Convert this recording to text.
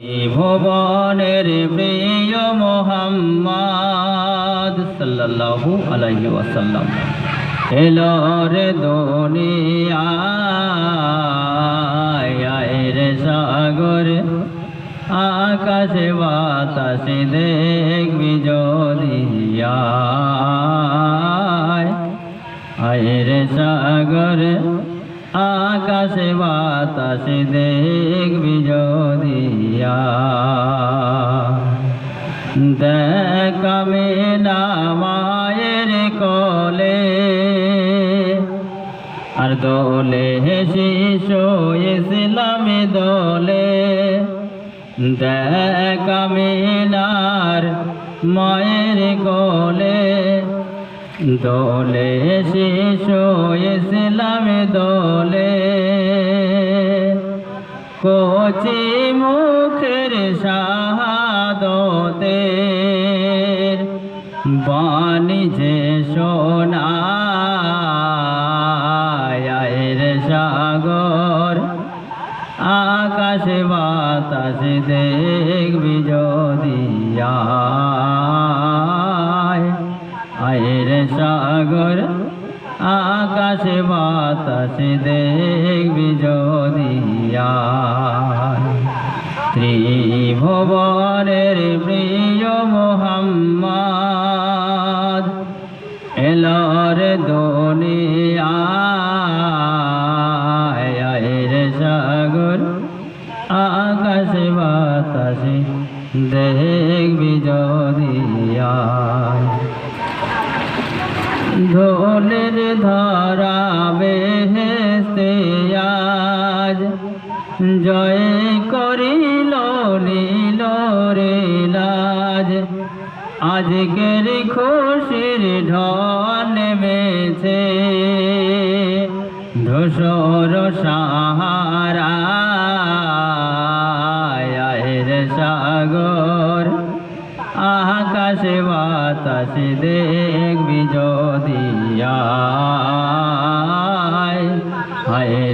ভুবনের প্রিয় মোহাম্মদ সাল্লাল্লাহু আলাইহি ওয়াসাল্লাম। এলো রে দুনিয়ায় রে সাগর, আকাশে বাতাসে দেখবি যদি আয় আয় রে সাগর, আকাশে বাতাসে দেখবি যদি দেখামে না মায়ের কোলে, আর দোলে শিশু ইসলামে দোলে। দেখামিনার মায়ের কোলে, দোলে শিশু ইসলামে দোলে। কোচি মুখের শাহাদতের বাণী যে সোনায়ের সাগর, আকাশে বাতাসে দেখবি যদি আয়। আয়ের সাগর, আকাশে বাতাসে দেখবি যদি ত্রিভুবনের প্রিয় মোহাম্মদ। এলর দুনিয়ায় রে সাগর আকাশে বাতাসে দেখবি যদি আয় ধোলের ধরা বেহেস্তে আজ জয় করিল নীল রে লাজ আজকের খুশির ঢল নেমেছে। ধূসর সাহারা সাগর। আকাশে বাতাসে দেখবি যদি সাগর